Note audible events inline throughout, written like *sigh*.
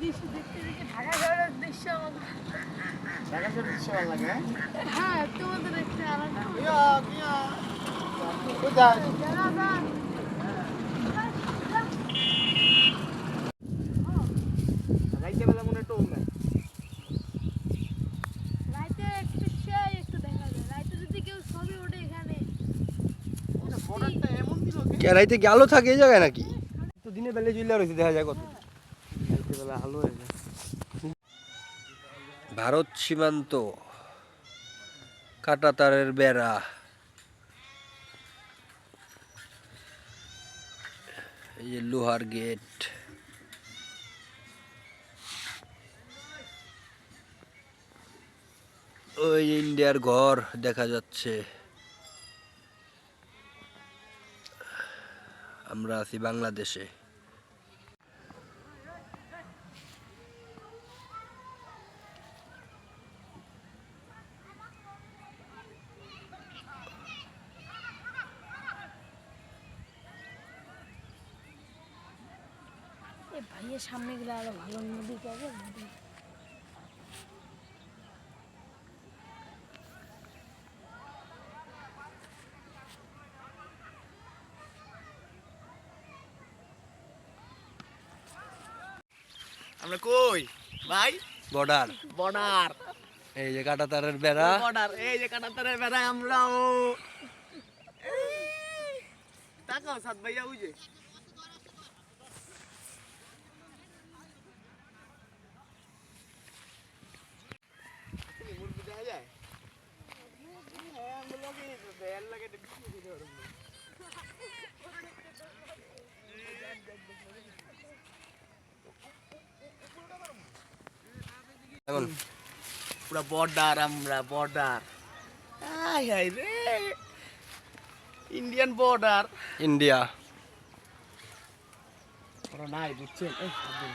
দৃশ্য দেখতে দেখতে ঢাকা শহরের দৃশ্য ঢাকা শহরের দৃশ্য ভালো লাগে হ্যাঁ? হ্যাঁ তোমাদের দেখতে আলাদা। কোথায়? রাইতে কি থাকে এই জায়গায় নাকি তো দিনের বেলা জুইলা রয়েছে দেখা যায় কত রাইতেবেলা আলো হয়ে যায়। ভারত সীমান্ত, কাটাতারের বেড়া। এই যে লোহার গেট। ওই ইন্ডিয়ার ঘর দেখা যাচ্ছে। আমরা আছি বাংলাদেশে। ভাইয়ের সামনে গেলে আরও ভালো নদী পাবে নদী। আমরা কই? ভাই? বর্ডার। বর্ডার। এই যে কাটাতারের বেড়া। বর্ডার এই যে কাটাতারের বেড়ায় আমরাও। তাকাও সাত ভাইয়া ওই যে মুরগি দেখা যায় হ্যাঁ, আমরা লগে এই তো, ভ্যান লাগে এটা বিক্রি করে দেওয়ার জন্য। এমন পুরা বর্ডার আমরা বর্ডার আয় হায় রে ইন্ডিয়ান বর্ডার ইন্ডিয়া ওরা নাই বুঝছেন এই, একদম।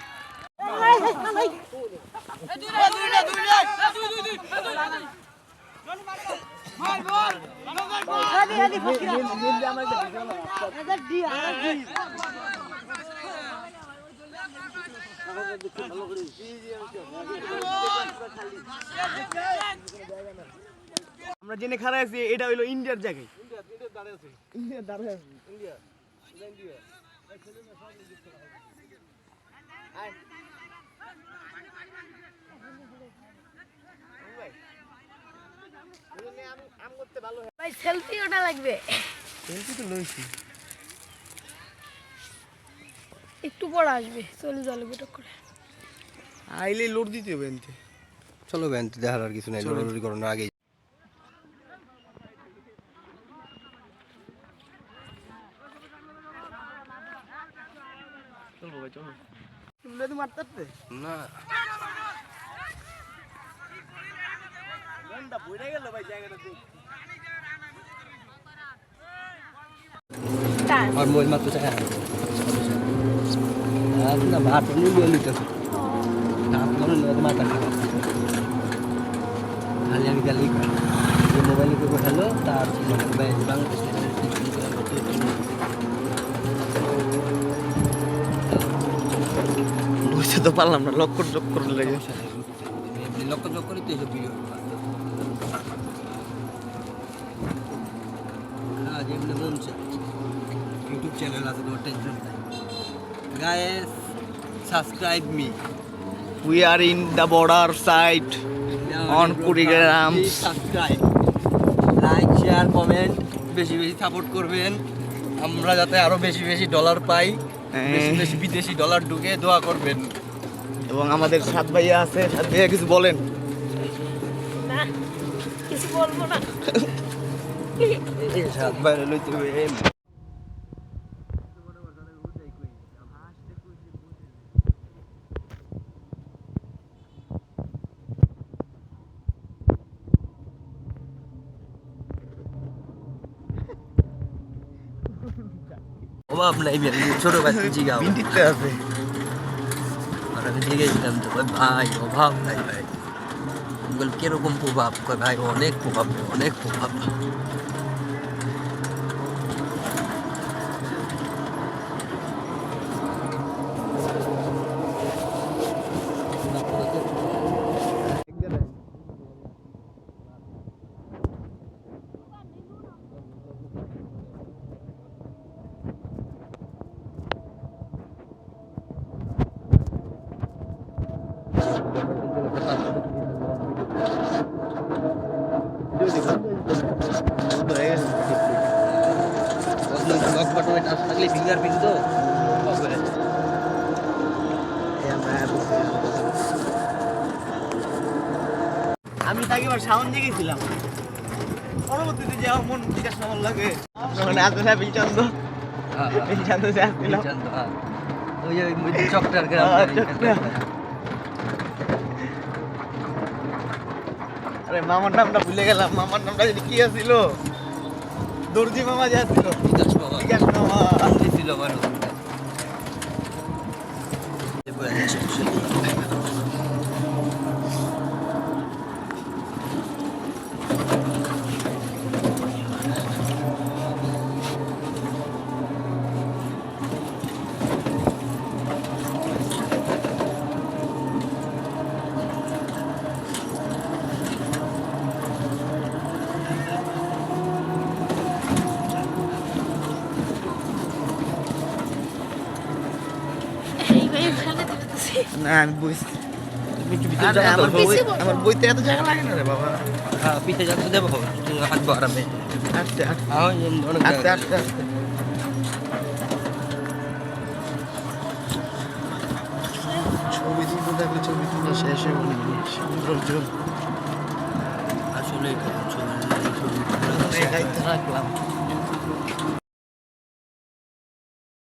আমরা জেনে খারাপ আছি এটা হইল ইন্ডিয়ার জায়গায়। সেলফি দাঁড়ায় আছে। ইন্ডিয়া আয়। ভাই, এজন্যে আম- আম করতে ভালো হয়। ভাই সেলফি ওটা লাগবে একটু পর আসবে চলে যাবে গোটা করে। আইলে লোড দিতে হবে এনতে। চলো ব্যান দেখার আর কিছু নাই লড়ালড়ি চলবো ভাই চলো তুমি তো মারতে না। মনটা বইরে গেল ভাই জায়গাটা দেখ আর মই মাত্র চাই আর না ভাত নিয়ে নিতেছে কাজ করে লোক মাথা খারাপ খালি আমি খালি যে মোবাইলে করে পাঠালো তার পারলাম না লক্ষ্য চক্কর লেগে। লক্ষ লক্ষ করে তো আজ মন ইউটিউব চ্যানেল আছে guys subscribe me we are in the border side On Kurigram. Subscribe like share comment বেশি বেশি সাপোর্ট করবেন। আমরা যাতে আরও বেশি বেশি ডলার পাই বেশি বেশি বিদেশি ডলার ঢুকে দোয়া করবেন। এবং আমাদের সাত ভাইয়া আছে সাত ভাইয়া কিছু বলেন। না কিছু বলব না। সাত বাইরে লইতে অভাব নাই মেরে ছোট বাচ্চা *laughs* জিগাও। বিন্দিতে আছে। আর আমি জিগেছিলাম তো ভাই অভাব নাই ভাই। বল কীরকম প্রভাব? কয় ভাই অনেক প্রভাব অনেক প্রভাব। ফিঙ্গারপ্রিন্ট তো আমি তাকে এবার সাউন্ড পরবর্তীতে যে মন বিকাশ কেমন লাগে। মানে না হ্যাঁ, হ্যাঁ। যে হ্যাঁ। ওই ওই চকটার গ্রাম আরে মামার নামটা ভুলে গেলাম। মামার নামটা যদি কি আছিল? দর্জি মামা যে আছিল। Bueno, না আমি বুঝছি? আমার বইতে এত জায়গা লাগে না রে বাবা? হ্যাঁ, পিছে দেবো। হাঁটবো আরামে। আস্তে আস্তে। হ্যাঁ, ওই অনেক আস্তে আস্তে আস্তে। ছবি তুলতে থাকলে ছবি তুলে শেষ হয়ে সৌন্দর্য আসলে ছবি। রাখলাম।